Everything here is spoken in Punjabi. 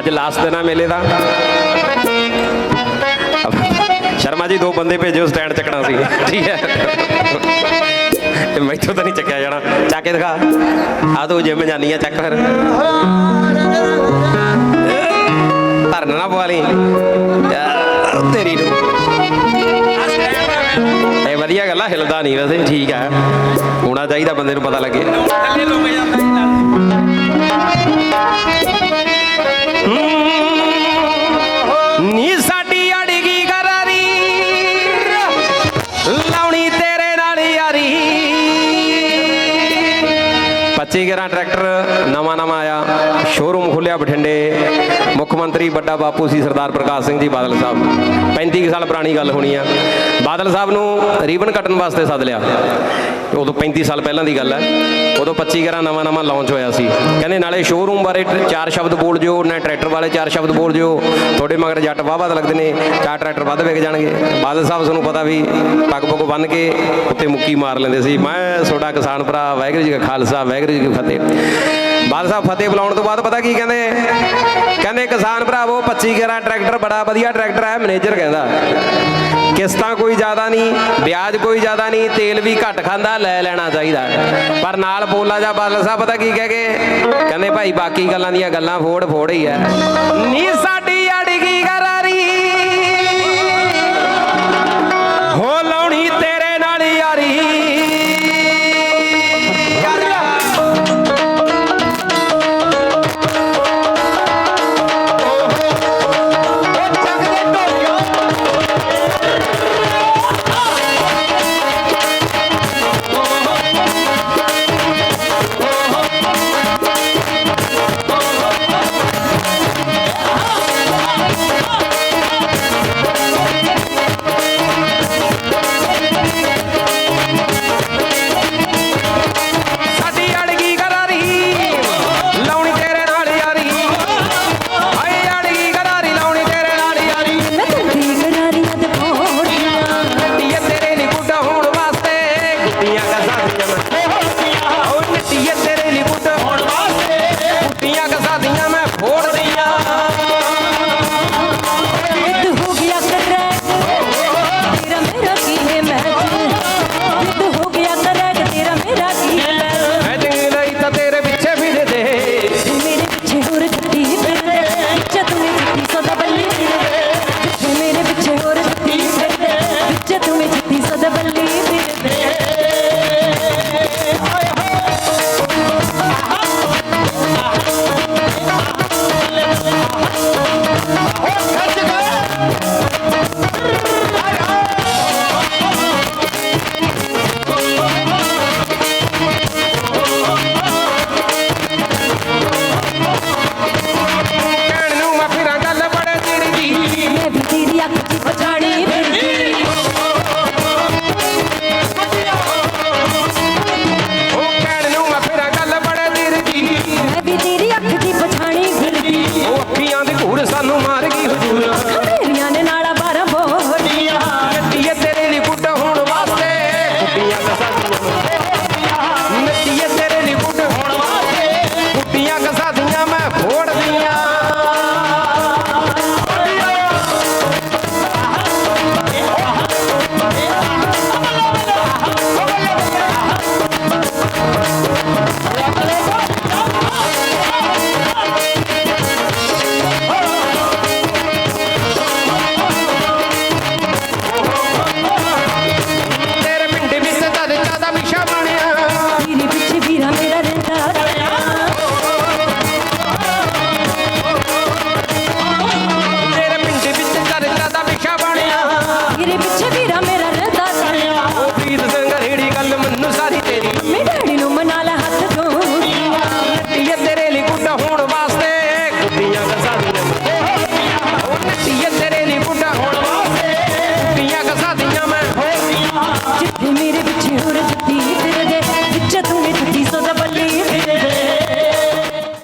ਅੱਜ ਲਾਸਟ ਦਿਨ ਆ ਮੇਲੇ ਦਾ। ਸ਼ਰਮਾ ਜੀ, ਦੋ ਬੰਦੇ ਭੇਜੋ ਸਟੈਂਡ ਚੱਕਣਾ ਸੀ। ਠੀਕ ਹੈ। ਇਹ ਮੈਥੋਂ ਤਾਂ ਨਹੀਂ ਚੱਕਿਆ ਜਾਣਾ। ਚੱਕ ਕੇ ਦਿਖਾ। ਆ ਤੂੰ ਜਿਮ ਜਾਨੀ ਆ, ਚੱਕ ਫਿਰ। ਧਰਨ ਨਾ ਪਵਾ ਤੇਰੀ ਨੂੰ। ਇਹ ਵਧੀਆ ਗੱਲ ਆ, ਹਿਲਦਾ ਨਹੀਂ ਵੈਸੇ, ਠੀਕ ਆ। ਹੋਣਾ ਚਾਹੀਦਾ ਬੰਦੇ ਨੂੰ ਪਤਾ ਲੱਗੇ। 25 ਗੇਰਾਂ ਟਰੈਕਟਰ ਨਵਾਂ ਨਵਾਂ ਆਇਆ। ਸ਼ੋਰੂਮ ਖੁੱਲਿਆ ਬਠਿੰਡੇ। ਮੁੱਖ ਮੰਤਰੀ ਵੱਡਾ ਬਾਪੂ ਸੀ ਸਰਦਾਰ ਪ੍ਰਕਾਸ਼ ਸਿੰਘ ਜੀ ਬਾਦਲ ਸਾਹਿਬ। 35 ਕੁ ਸਾਲ ਪੁਰਾਣੀ ਗੱਲ ਹੋਣੀ ਆ। ਬਾਦਲ ਸਾਹਿਬ ਨੂੰ ਰੀਬਨ ਕੱਟਣ ਵਾਸਤੇ ਸੱਦ ਲਿਆ। ਉਦੋਂ 35 ਸਾਲ ਪਹਿਲਾਂ ਦੀ ਗੱਲ ਹੈ। ਉਦੋਂ 25 ਗੇਰਾਂ ਨਵਾਂ ਨਵਾਂ ਲਾਂਚ ਹੋਇਆ ਸੀ। ਕਹਿੰਦੇ ਨਾਲੇ ਸ਼ੋਰੂਮ ਬਾਰੇ ਟ- ਚਾਰ ਸ਼ਬਦ ਬੋਲ ਜਿਓ, ਨਾ ਟਰੈਕਟਰ ਵਾਲੇ ਚਾਰ ਸ਼ਬਦ ਬੋਲ ਜਿਓ। ਤੁਹਾਡੇ ਮਗਰ ਜੱਟ ਵਾਹ ਵੱਧ ਲੱਗਦੇ ਨੇ, ਚਾਰ ਟਰੈਕਟਰ ਵੱਧ ਵਿਕ ਜਾਣਗੇ। ਬਾਦਲ ਸਾਹਿਬ ਤੁਹਾਨੂੰ ਪਤਾ ਵੀ ਪੱਗ ਪੱਗ ਬੰਨ ਕੇ ਉੱਤੇ ਮੁੱਕੀ ਮਾਰ ਲੈਂਦੇ ਸੀ। ਮੈਂ, ਤੁਹਾਡਾ ਕਿਸਾਨ ਭਰਾ, ਵਾਹਿਗੁਰੂ ਜੀ ਕਾ ਖਾਲਸਾ, ਵਾਹਿਗੁਰੂ ਜੀ ਕੀ ਫਤਿਹ। ਬਾਦਲ ਸਾਹਿਬ ਫਤਿਹ ਬੁਲਾਉਣ ਤੋਂ ਬਾਅਦ ਪਤਾ ਕੀ ਕਹਿੰਦੇ? ਕਹਿੰਦੇ ਕਿਸਾਨ ਭਰਾਵੋ 25 ਗੇਰਾਂ ਟਰੈਕਟਰ, ਬੜਾ ਵਧੀਆ ਟਰੈਕਟਰ ਹੈ, ਮੈਨੇਜਰ ਕਹਿੰਦਾ। ਕਿਸ਼ਤਾਂ ਕੋਈ ਜ਼ਿਆਦਾ ਨਹੀਂ, ਵਿਆਜ ਕੋਈ ਜ਼ਿਆਦਾ ਨਹੀਂ, ਤੇਲ ਵੀ ਘੱਟ ਖਾਂਦਾ, ਲੈ ਲੈਣਾ ਚਾਹੀਦਾ। ਪਰ ਨਾਲ ਬੋਲਾ ਜਾ ਬਾਦਲ ਸਾਹਿਬ, ਪਤਾ ਕੀ ਕਹਿ ਗਏ ਕਹਿੰਦੇ ਭਾਈ ਬਾਕੀ ਗੱਲਾਂ ਦੀਆਂ ਗੱਲਾਂ ਫੋੜ ਫੋੜ ਹੀ। ਐ ਨੀ ਸਾਡੀ ਅੜਗੀ ਗਰਾਰੀ